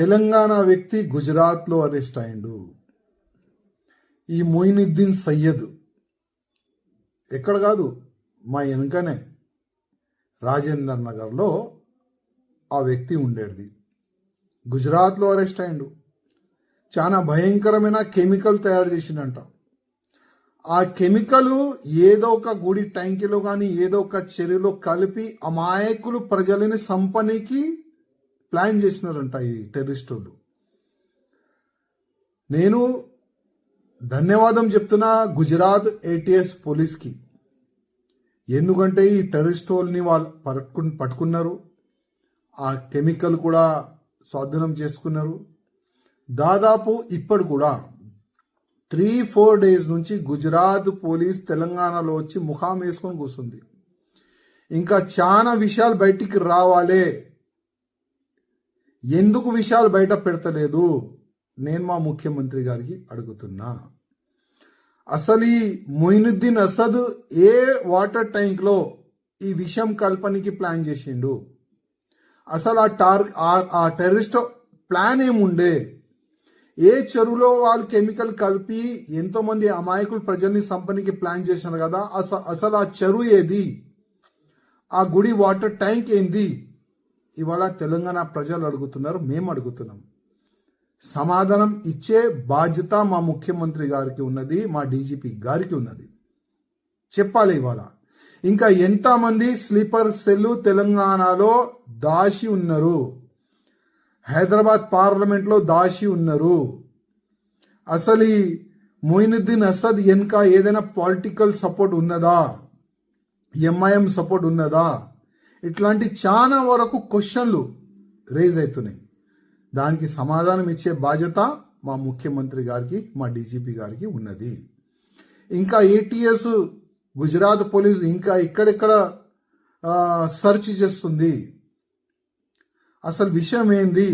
తెలంగాణ వ్యక్తి గుజరాత్లో అరెస్ట్ అయిండు ఈ మొయినుద్దీన్ సయ్యద్ ఎక్కడ కాదు మా వెనుకనే రాజేందర్ నగర్లో ఆ వ్యక్తి ఉండేది. గుజరాత్లో అరెస్ట్ అయిండు చాలా భయంకరమైన కెమికల్ తయారు చేసిండంట. ఆ కెమికల్ ఏదో ఒక గుడి ట్యాంకీలో కానీ ఏదో ఒక చెరువులో కలిపి అమాయకులు ప్రజలని సంపనీకి ప్లాన్ చేసినారంట ఈ టెర్రరిస్టులు నేను ధన్యవాదం చెప్తున్నా గుజరాత్ ఏటీఎస్ పోలీస్కి ఎందుకంటే ఈ టెర్రరిస్ట్ వాళ్ళని వాళ్ళు పట్టుకు పట్టుకున్నారు. ఆ కెమికల్ కూడా స్వాధీనం చేసుకున్నారు. దాదాపు ఇప్పుడు కూడా త్రీ ఫోర్ డేస్ నుంచి గుజరాత్ పోలీస్ తెలంగాణలో వచ్చి ముఖాం వేసుకొని కూర్చుంది ఇంకా చాలా విషయాలు బయటికి రావాలే ఎందుకు విషయాలు బయట పెడతలేదు? నేను మా ముఖ్యమంత్రి గారికి అడుగుతున్నా. అసలు ఈ మొయినుద్దీన్ అసద్ ఏ వాటర్ ట్యాంక్లో ఈ విషయం కల్పనకి ప్లాన్ చేసిండు? అసలు ఆ టార్ ఆ- టెర్రరిస్ట్ ప్లాన్ ఏముండే? ఏ చెరువులో వాళ్ళు కెమికల్ కలిపి ఎంతోమంది అమాయకులు ప్రజల్ని సంపనికి ప్లాన్ చేశారు కదా? అసలు అసలు ఆ చెరువు ఏది? ఆ గుడి వాటర్ ట్యాంక్ ఏంది? ఇవాళ తెలంగాణ ప్రజలు అడుగుతున్నారు మేము అడుగుతున్నాం. సమాధానం ఇచ్చే బాధ్యత మా ముఖ్యమంత్రి గారికి ఉన్నది మా డీజీపీ గారికి ఉన్నది. చెప్పాలి ఇవాళ. ఇంకా ఎంతమంది స్లీపర్ సెల్లు తెలంగాణలో దాచి ఉన్నారు? హైదరాబాద్ పార్లమెంట్లో దాచి ఉన్నారు. అసలు ఈ మొయినుద్దీన్ అసద్ వెనుక ఏదైనా పొలిటికల్ సపోర్ట్ ఉన్నదా? ఎంఐఎం సపోర్ట్ ఉన్నదా? ఇట్లాంటి చాలా వరకు క్వశ్చన్లు రేజ్ అవుతున్నాయి. దానికి సమాధానం ఇచ్చే బాధ్యత మా ముఖ్యమంత్రి గారికి మా డీజీపీ గారికి ఉన్నది. ఇంకా ఏటీఎస్ గుజరాత్ పోలీసు ఇంకా ఇక్కడెక్కడ సెర్చ్ చేస్తుంది? అసలు విషయం ఏంది?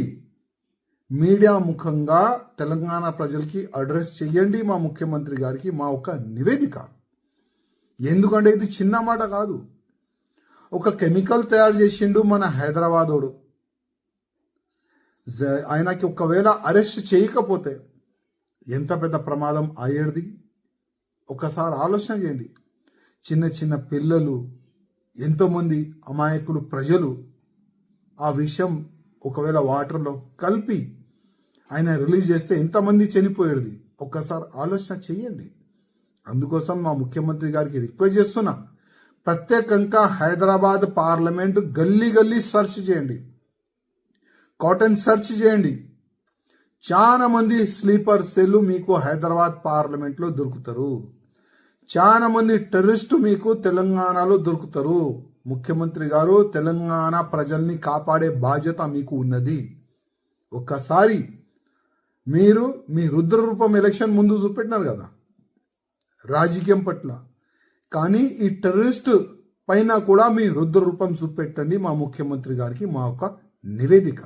మీడియా ముఖంగా తెలంగాణ ప్రజలకి అడ్రస్ చెయ్యండి మా ముఖ్యమంత్రి గారికి మా ఒక నివేదిక. ఎందుకంటే ఇది చిన్న మాట కాదు. ఒక కెమికల్ తయారు చేసిండు మన హైదరాబాదోడు. జ- ఆయనకి ఒకవేళ అరెస్ట్ చేయకపోతే ఎంత పెద్ద ప్రమాదం అయ్యేది? ఒకసారి ఆలోచన చేయండి. చిన్న చిన్న పిల్లలు ఎంతోమంది అమాయకులు ప్రజలు ఆ విషయం ఒకవేళ వాటర్లో కలిపి ఆయన రిలీజ్ చేస్తే ఎంతమంది చనిపోయేది? ఒక్కసారి ఆలోచన చేయండి. అందుకోసం మా ముఖ్యమంత్రి గారికి రిక్వెస్ట్ చేస్తున్నా. ప్రత్యేకంగా హైదరాబాద్ పార్లమెంట్ గల్లీ గల్లీ సెర్చ్ చేయండి. కాటన్ సెర్చ్ చేయండి. చాలా మంది స్లీపర్ సెల్ మీకు హైదరాబాద్ పార్లమెంట్లో దొరుకుతారు. చాలా మంది టెర్రరిస్ట్ మీకు తెలంగాణలో దొరుకుతారు. ముఖ్యమంత్రి గారు తెలంగాణ ప్రజల్ని కాపాడే బాధ్యత మీకు ఉన్నది. ఒక్కసారి మీరు మీ రుద్రరూపం ఎలక్షన్ ముందు చూపెట్టినారు కదా. రాజకీయం పట్ల. కానీ ఈ టెర్రరిస్ట్ పైన కూడా మీ రుద్ర రూపం చూపెట్టండి మా ముఖ్యమంత్రి గారికి మా యొక్క నివేదిక.